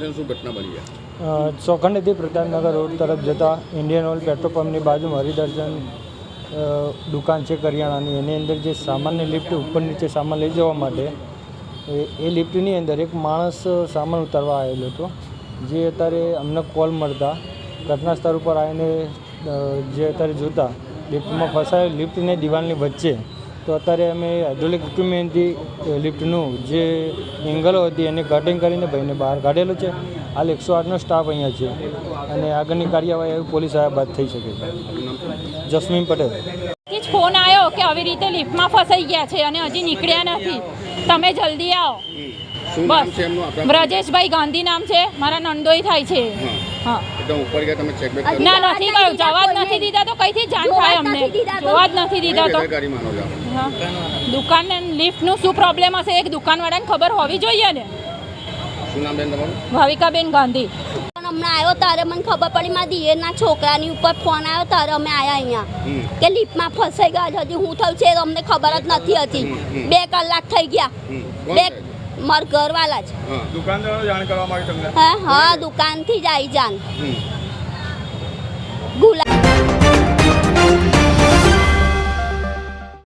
છે શું ઘટના બની છે? ચોખંડેથી પ્રતાપનગર રોડ તરફ જતા ઇન્ડિયન ઓઇલ પેટ્રોલ પંપની બાજુમાં હરિદર્શન દુકાન છે કરિયાણાની. એની અંદર જે સામાનની લિફ્ટ ઉપર નીચે સામાન લઈ જવા માટે, એ લિફ્ટની અંદર એક માણસ સામાન ઉતારવા આવેલો હતો. જે અત્યારે અમને કોલ મળતા ઘટના સ્થળ ઉપર આવીને જે અત્યારે જોતા, લિફ્ટમાં ફસાયેલ, લિફ્ટને દિવાલની વચ્ચે તો અત્યારે અમે હાઇડ્રોલિક ઇક્વિપમેન્ટથી લિફ્ટનું જે એંગલો હતી એને કટિંગ કરીને ભાઈને બહાર કાઢેલો છે. હાલ એકસો આઠનો સ્ટાફ અહીંયા છે. અને આગળની કાર્યવાહી પોલીસ આવ્યા બાદ થઈ શકે છે. જસ્મીન પટેલ. જ ફોન આવ્યો કે આવી રીતે લિફ્ટમાં ફસાઈ ગયા છે અને હજી નીકળ્યા નથી. તમે જલ્દી આવો. બસ. બ્રજેશભાઈ ગાંધી નામ છે. મારા નંદોઈ થાય છે. એકદમ ઉપર ગયા તમે ચેક બેક ના નથી કર્યું જવા જ નથી દીધા તો કઈથી જાણ થાય અમને? જોવા જ નથી દીધા તો. દુકાન લિફ્ટનું શું પ્રોબ્લેમ હશે? એક દુકાનવાળાને ખબર હોવી જોઈએ ને? શું નામ બેન તમારું? ભાવિકાબેન ગાંધી. પણ હમણાં આવ્યો ત્યારે મને ખબર પડી મારા દિયરના છોકરાની ઉપર ફોન આવ્યો ત્યારે અમે આવ્યા અહીંયા. કે લિફ્ટમાં ફસાઈ ગયા હજી હું થયું છે અમને ખબર જ નથી હતી. બે કલાક થઈ ગયા. બે? મારા ઘરવાળા જ દુકાનદારો જાણ કરવા માંગે તમને? હા હા દુકાનથી જ આવી. ગુલાબ